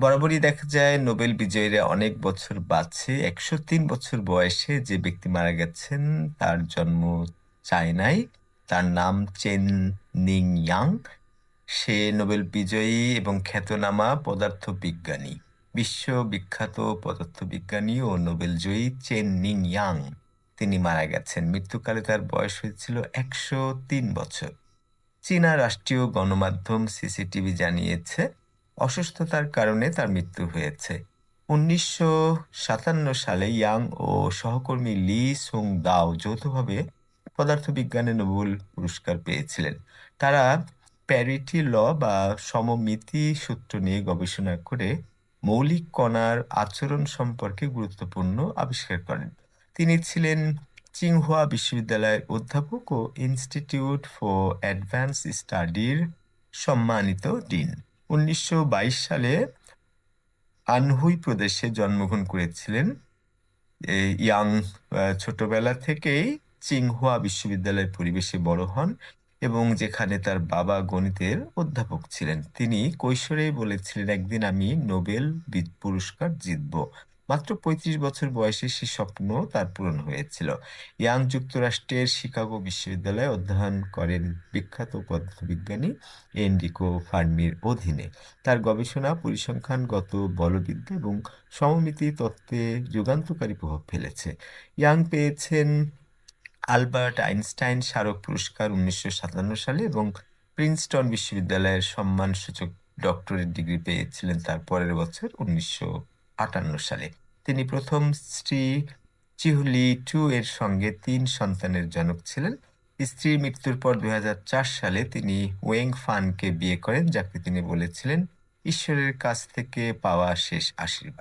বরাবরই দেখা যায় নোবেল বিজয়ীরা অনেক বছর বাঁচে। একশো তিন বছর বয়সে যে ব্যক্তি মারা গেছেন তার জন্ম চায়নায়। তার নাম চেন নিং ইয়াং সে নোবেল বিজয়ী এবং খ্যাতনামা পদার্থবিজ্ঞানী। বিশ্ববিখ্যাত পদার্থবিজ্ঞানী ও নোবেল জয়ী চেন নিং ইয়াং তিনি মারা গেছেন। মৃত্যুকালে তার বয়স হয়েছিল একশো তিন বছর। চীনা রাষ্ট্রীয় গণমাধ্যম সিসিটিভি জানিয়েছে অসুস্থতার কারণে তার মৃত্যু হয়েছে। উনিশশো সাতান্ন সালে ইয়াং ও সহকর্মী লি সুং দাও যৌথভাবে পদার্থবিজ্ঞানে নোবেল পুরস্কার পেয়েছিলেন। তারা প্যারিটি ল বা সমমিতি সূত্র নিয়ে গবেষণা করে মৌলিক কণার আচরণ সম্পর্কে গুরুত্বপূর্ণ আবিষ্কার করেন। তিনি ছিলেন চিংহুয়া বিশ্ববিদ্যালয়ের অধ্যাপক ও ইনস্টিটিউট ফর অ্যাডভান্স স্টাডির সম্মানিত ডিন। উনিশশো বাইশ সালে আনহুই প্রদেশে জন্মগ্রহণ করেছিলেন। ইয়াং ছোটবেলা থেকেই চিংহুয়া বিশ্ববিদ্যালয়ের পরিবেশে বড় হন এবং যেখানে তার বাবা গণিতের অধ্যাপক ছিলেন। তিনি কৈশোরেই বলেছিলেন, একদিন আমি নোবেল পুরস্কার জিতব। মাত্র পঁয়ত্রিশ বছর বয়সে সে স্বপ্ন তার পূরণ হয়েছিল। ইয়াং যুক্তরাষ্ট্রের শিকাগো বিশ্ববিদ্যালয়ে অধ্যয়ন করেন বিখ্যাত পদার্থবিজ্ঞানী এনরিকো ফার্মির অধীনে। তার গবেষণা, পরিসংখ্যানগত বলবিদ্যা এবং সমমিতি তত্ত্বে যুগান্তকারী প্রভাব ফেলেছে। ইয়াং পেয়েছেন আলবার্ট আইনস্টাইন স্মারক পুরস্কার উনিশশো সাতান্ন সালে এবং প্রিন্সটন বিশ্ববিদ্যালয়ের সম্মানসূচক ডক্টরেট ডিগ্রি পেয়েছিলেন তার পরের বছর উনিশশো আটান্ন সালে। তিনি প্রথম স্ত্রী চিহুলি টু এর সঙ্গে তিন সন্তানের জনক ছিলেন। স্ত্রীর মৃত্যুর পর দুই সালে তিনি ওয়েং ফানকে বিয়ে করেন, যাকে তিনি বলেছিলেন, ঈশ্বরের কাছ থেকে পাওয়া শেষ আশীর্বাদ।